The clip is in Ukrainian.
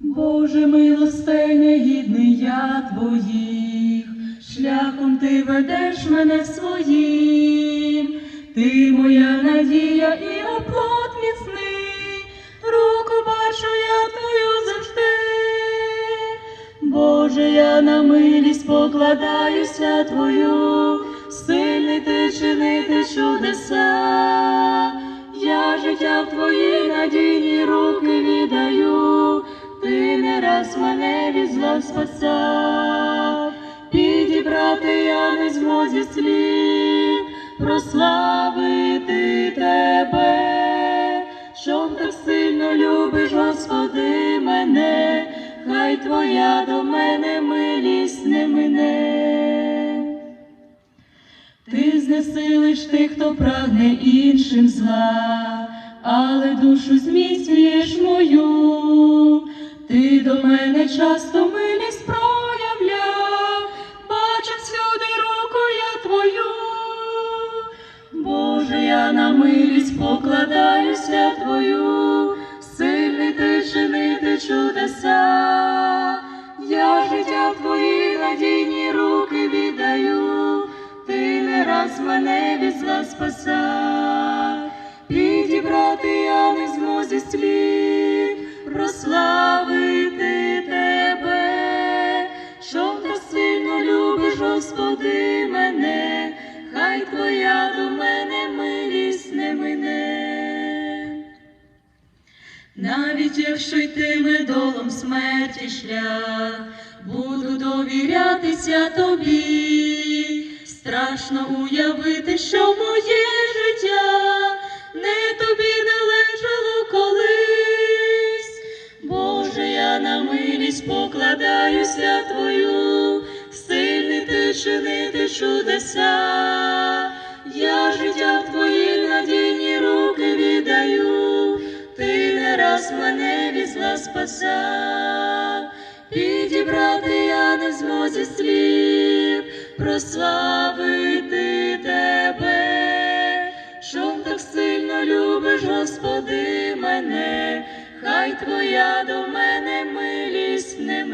Боже милостей, негідний я твоїх, шляхом ти ведеш мене своїм, ти моя надія і оплот міцний, руку бачу я твою завжди. Боже, я на милість покладаюся твою, сильний ти чинити чудеса, я життя в твої надійні раз мене від зла спасав, підібрати я не змозі слів, прославити тебе, що так сильно любиш, Господи, мене, хай твоя до мене милість не мине. Ти знесилиш тих, хто прагне іншим зла, але душу зміцнюєш мою. Часто милість проявляв, бачив всюди руку я твою. Боже, я на милість покладаюся твою, сильний ти чинити чудеса, я життя в твої надійні руки віддаю, ти не раз мене від зла спасав, Господи, мене, хай твоя до мене милість не мине. Навіть якщо йтиме долом смерті шлях, буду довірятися тобі, страшно уявити, що моє життя не тобі належало колись. Боже, я на милість покладаюся твою, чинити чудеса, я життя в твої надійні руки віддаю, ти не раз мене від зла спасав, підібрати я не змозі слів, прославити тебе, що так сильно любиш, Господи, мене, хай твоя до мене милість не.